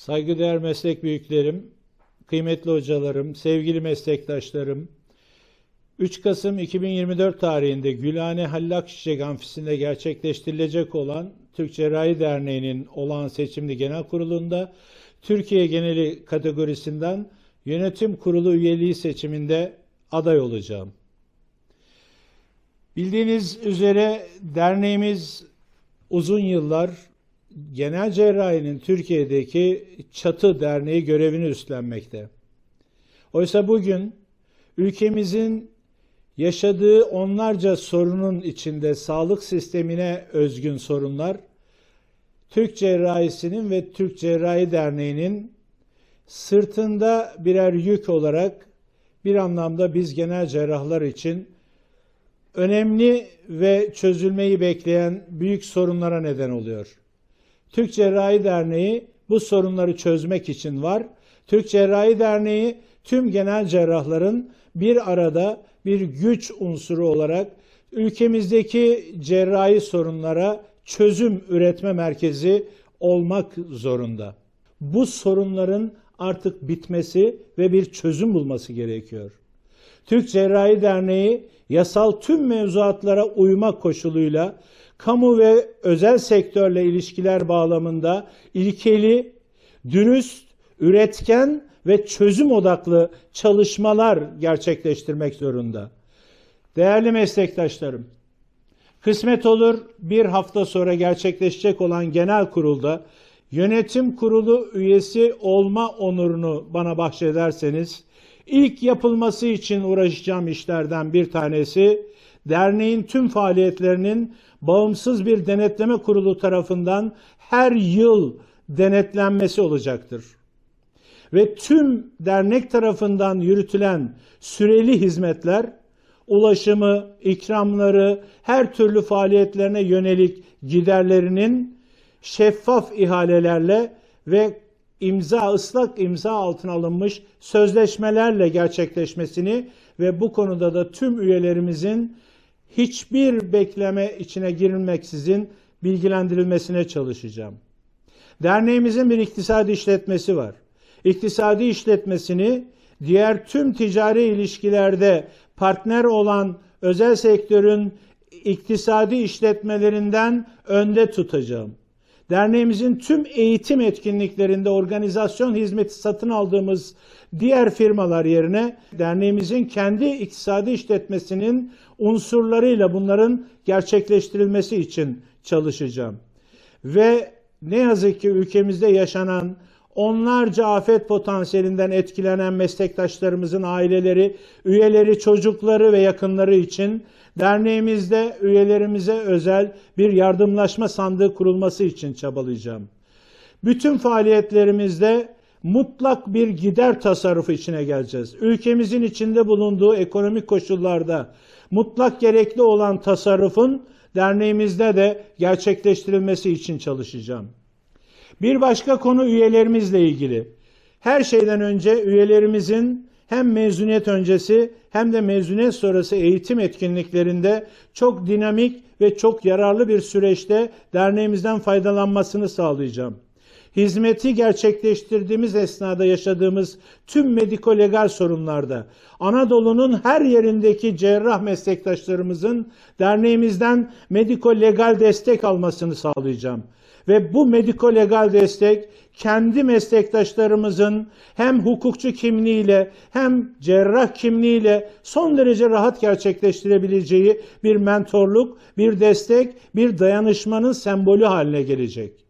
Saygıdeğer meslek büyüklerim, kıymetli hocalarım, sevgili meslektaşlarım, 3 Kasım 2024 tarihinde Gülhane Hallak Çiçek Amfisi'nde gerçekleştirilecek olan Türk Cerrahi Derneği'nin olağan seçimli genel kurulunda Türkiye geneli kategorisinden yönetim kurulu üyeliği seçiminde aday olacağım. Bildiğiniz üzere derneğimiz uzun yıllar genel cerrahinin Türkiye'deki çatı derneği görevini üstlenmekte. Oysa bugün ülkemizin yaşadığı onlarca sorunun içinde sağlık sistemine özgün sorunlar Türk Cerrahisi'nin ve Türk Cerrahi Derneği'nin sırtında birer yük olarak bir anlamda biz genel cerrahlar için önemli ve çözülmeyi bekleyen büyük sorunlara neden oluyor. Türk Cerrahi Derneği bu sorunları çözmek için var. Türk Cerrahi Derneği tüm genel cerrahların bir arada bir güç unsuru olarak ülkemizdeki cerrahi sorunlara çözüm üretme merkezi olmak zorunda. Bu sorunların artık bitmesi ve bir çözüm bulması gerekiyor. Türk Cerrahi Derneği yasal tüm mevzuatlara uymak koşuluyla kamu ve özel sektörle ilişkiler bağlamında ilkeli, dürüst, üretken ve çözüm odaklı çalışmalar gerçekleştirmek zorunda. Değerli meslektaşlarım, kısmet olur bir hafta sonra gerçekleşecek olan genel kurulda yönetim kurulu üyesi olma onurunu bana bahşederseniz ilk yapılması için uğraşacağım işlerden bir tanesi derneğin tüm faaliyetlerinin bağımsız bir denetleme kurulu tarafından her yıl denetlenmesi olacaktır. Ve tüm dernek tarafından yürütülen süreli hizmetler, ulaşımı, ikramları, her türlü faaliyetlerine yönelik giderlerinin şeffaf ihalelerle ve imza ıslak imza altına alınmış sözleşmelerle gerçekleşmesini ve bu konuda da tüm üyelerimizin hiçbir bekleme içine girilmeksizin bilgilendirilmesine çalışacağım. Derneğimizin bir iktisadi işletmesi var. İktisadi işletmesini diğer tüm ticari ilişkilerde partner olan özel sektörün iktisadi işletmelerinden önde tutacağım. Derneğimizin tüm eğitim etkinliklerinde organizasyon hizmeti satın aldığımız diğer firmalar yerine derneğimizin kendi iktisadi işletmesinin unsurlarıyla bunların gerçekleştirilmesi için çalışacağım. Ve ne yazık ki ülkemizde yaşanan onlarca afet potansiyelinden etkilenen meslektaşlarımızın aileleri, üyeleri, çocukları ve yakınları için derneğimizde üyelerimize özel bir yardımlaşma sandığı kurulması için çabalayacağım. Bütün faaliyetlerimizde mutlak bir gider tasarrufu içine geleceğiz. Ülkemizin içinde bulunduğu ekonomik koşullarda mutlak gerekli olan tasarrufun derneğimizde de gerçekleştirilmesi için çalışacağım. Bir başka konu üyelerimizle ilgili. Her şeyden önce üyelerimizin hem mezuniyet öncesi hem de mezuniyet sonrası eğitim etkinliklerinde çok dinamik ve çok yararlı bir süreçte derneğimizden faydalanmasını sağlayacağım. Hizmeti gerçekleştirdiğimiz esnada yaşadığımız tüm mediko-legal sorunlarda Anadolu'nun her yerindeki cerrah meslektaşlarımızın derneğimizden mediko-legal destek almasını sağlayacağım. Ve bu mediko-legal destek kendi meslektaşlarımızın hem hukukçu kimliğiyle hem cerrah kimliğiyle son derece rahat gerçekleştirebileceği bir mentorluk, bir destek, bir dayanışmanın sembolü haline gelecek.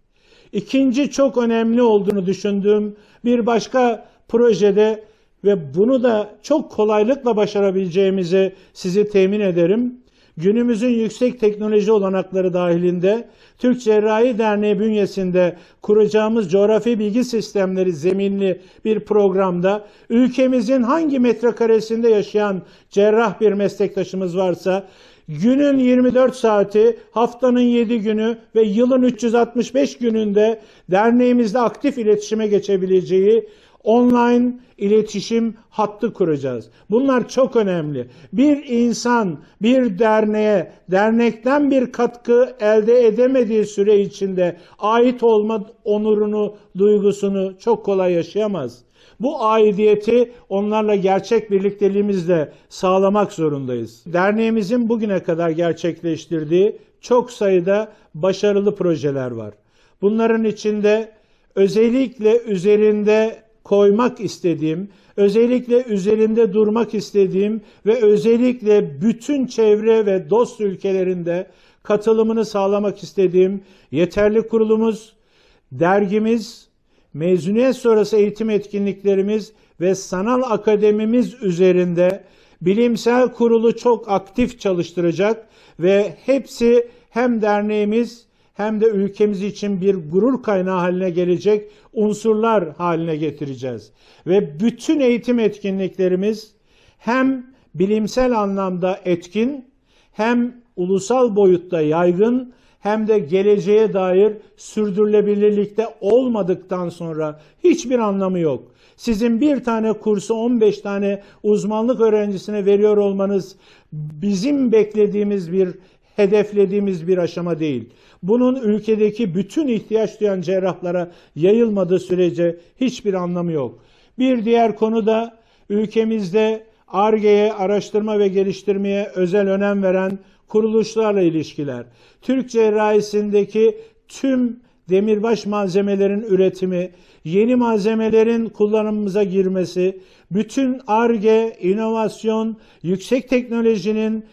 İkinci çok önemli olduğunu düşündüğüm bir başka projede ve bunu da çok kolaylıkla başarabileceğimizi sizi temin ederim. Günümüzün yüksek teknoloji olanakları dahilinde Türk Cerrahi Derneği bünyesinde kuracağımız coğrafi bilgi sistemleri zeminli bir programda ülkemizin hangi metrekaresinde yaşayan cerrah bir meslektaşımız varsa günün 24 saati, haftanın 7 günü ve yılın 365 gününde derneğimizde aktif iletişime geçebileceği online iletişim hattı kuracağız. Bunlar çok önemli. Bir insan bir derneğe, dernekten bir katkı elde edemediği süre içinde ait olma onurunu, duygusunu çok kolay yaşayamaz. Bu aidiyeti onlarla gerçek birlikteliğimizle sağlamak zorundayız. Derneğimizin bugüne kadar gerçekleştirdiği çok sayıda başarılı projeler var. Bunların içinde özellikle üzerinde koymak istediğim, özellikle üzerinde durmak istediğim ve özellikle bütün çevre ve dost ülkelerinde katılımını sağlamak istediğim yeterli kurulumuz, dergimiz, mezuniyet sonrası eğitim etkinliklerimiz ve sanal akademimiz üzerinde bilimsel kurulu çok aktif çalıştıracak ve hepsi hem derneğimiz hem de ülkemiz için bir gurur kaynağı haline gelecek unsurlar haline getireceğiz. Ve bütün eğitim etkinliklerimiz hem bilimsel anlamda etkin hem ulusal boyutta yaygın hem de geleceğe dair sürdürülebilirlikte olmadıktan sonra hiçbir anlamı yok. Sizin bir tane kursu 15 tane uzmanlık öğrencisine veriyor olmanız bizim beklediğimiz bir hedeflediğimiz bir aşama değil. Bunun ülkedeki bütün ihtiyaç duyan cerrahlara yayılmadığı sürece hiçbir anlamı yok. Bir diğer konu da ülkemizde ARGE'ye, araştırma ve geliştirmeye özel önem veren kuruluşlarla ilişkiler. Türk cerrahisindeki tüm demirbaş malzemelerin üretimi, yeni malzemelerin kullanımımıza girmesi, bütün ARGE, inovasyon, yüksek teknolojinin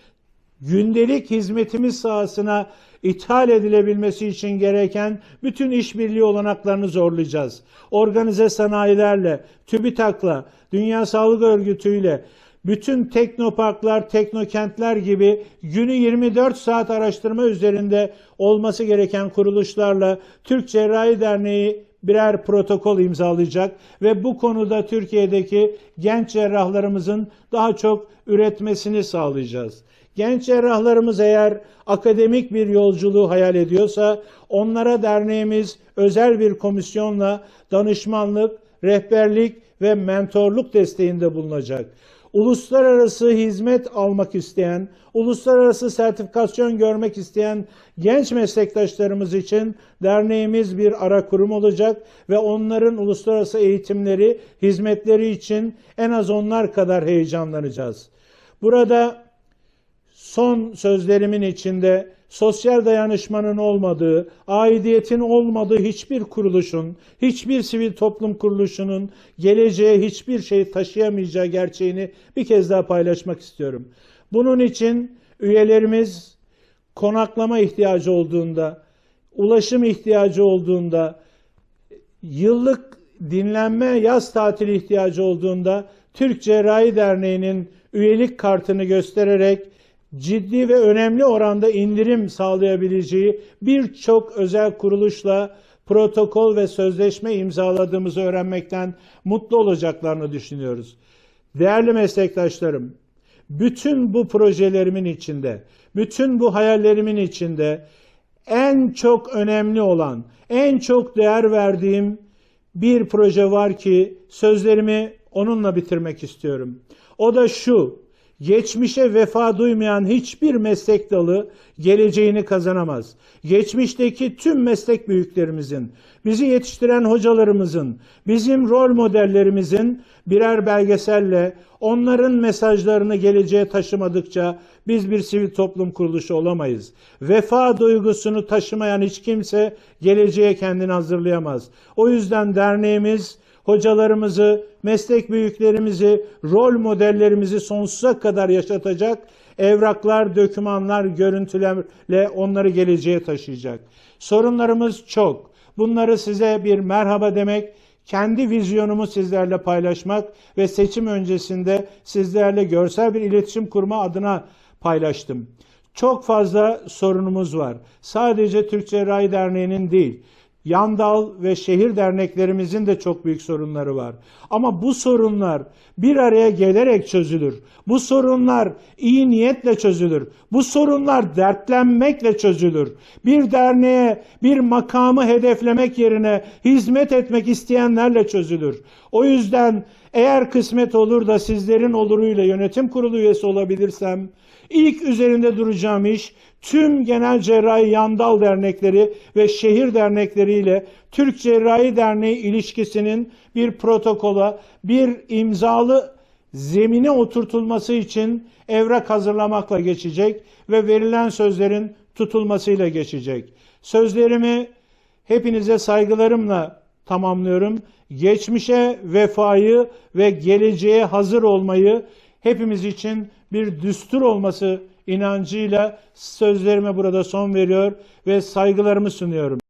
gündelik hizmetimiz sahasına ithal edilebilmesi için gereken bütün işbirliği olanaklarını zorlayacağız. Organize sanayilerle, TÜBİTAK'la, Dünya Sağlık Örgütü'yle, bütün teknoparklar, teknokentler gibi günü 24 saat araştırma üzerinde olması gereken kuruluşlarla Türk Cerrahi Derneği birer protokol imzalayacak ve bu konuda Türkiye'deki genç cerrahlarımızın daha çok üretmesini sağlayacağız. Genç cerrahlarımız eğer akademik bir yolculuğu hayal ediyorsa onlara derneğimiz özel bir komisyonla danışmanlık, rehberlik ve mentorluk desteğinde bulunacak. Uluslararası hizmet almak isteyen, uluslararası sertifikasyon görmek isteyen genç meslektaşlarımız için derneğimiz bir ara kurum olacak ve onların uluslararası eğitimleri, hizmetleri için en az onlar kadar heyecanlanacağız. Burada son sözlerimin içinde sosyal dayanışmanın olmadığı, aidiyetin olmadığı hiçbir kuruluşun, hiçbir sivil toplum kuruluşunun geleceğe hiçbir şey taşıyamayacağı gerçeğini bir kez daha paylaşmak istiyorum. Bunun için üyelerimiz konaklama ihtiyacı olduğunda, ulaşım ihtiyacı olduğunda, yıllık dinlenme yaz tatili ihtiyacı olduğunda Türk Cerrahi Derneği'nin üyelik kartını göstererek ciddi ve önemli oranda indirim sağlayabileceği birçok özel kuruluşla protokol ve sözleşme imzaladığımızı öğrenmekten mutlu olacaklarını düşünüyoruz. Değerli meslektaşlarım, bütün bu projelerimin içinde, bütün bu hayallerimin içinde en çok önemli olan, en çok değer verdiğim bir proje var ki sözlerimi onunla bitirmek istiyorum. O da şu, Geçmişe vefa duymayan hiçbir meslek dalı geleceğini kazanamaz. Geçmişteki tüm meslek büyüklerimizin, bizi yetiştiren hocalarımızın, bizim rol modellerimizin birer belgeselle onların mesajlarını geleceğe taşımadıkça biz bir sivil toplum kuruluşu olamayız. Vefa duygusunu taşımayan hiç kimse geleceğe kendini hazırlayamaz. O yüzden derneğimiz hocalarımızı, meslek büyüklerimizi, rol modellerimizi sonsuza kadar yaşatacak evraklar, dokümanlar, görüntülerle onları geleceğe taşıyacak. Sorunlarımız çok. Bunları size bir merhaba demek, kendi vizyonumu sizlerle paylaşmak ve seçim öncesinde sizlerle görsel bir iletişim kurma adına paylaştım. Çok fazla sorunumuz var. Sadece Türk Cerrahi Derneği'nin değil, Yandal ve şehir derneklerimizin de çok büyük sorunları var. Ama bu sorunlar bir araya gelerek çözülür. Bu sorunlar iyi niyetle çözülür. Bu sorunlar dertlenmekle çözülür. Bir derneğe, bir makamı hedeflemek yerine hizmet etmek isteyenlerle çözülür. O yüzden eğer kısmet olur da sizlerin oluruyla yönetim kurulu üyesi olabilirsem ilk üzerinde duracağım iş tüm genel cerrahi yandal dernekleri ve şehir dernekleriyle Türk Cerrahi Derneği ilişkisinin bir protokola, bir imzalı zemine oturtulması için evrak hazırlamakla geçecek ve verilen sözlerin tutulmasıyla geçecek. Sözlerimi hepinize saygılarımla tamamlıyorum. Geçmişe vefayı ve geleceğe hazır olmayı hepimiz için bir düstur olması inancıyla sözlerime burada son veriyor ve saygılarımı sunuyorum.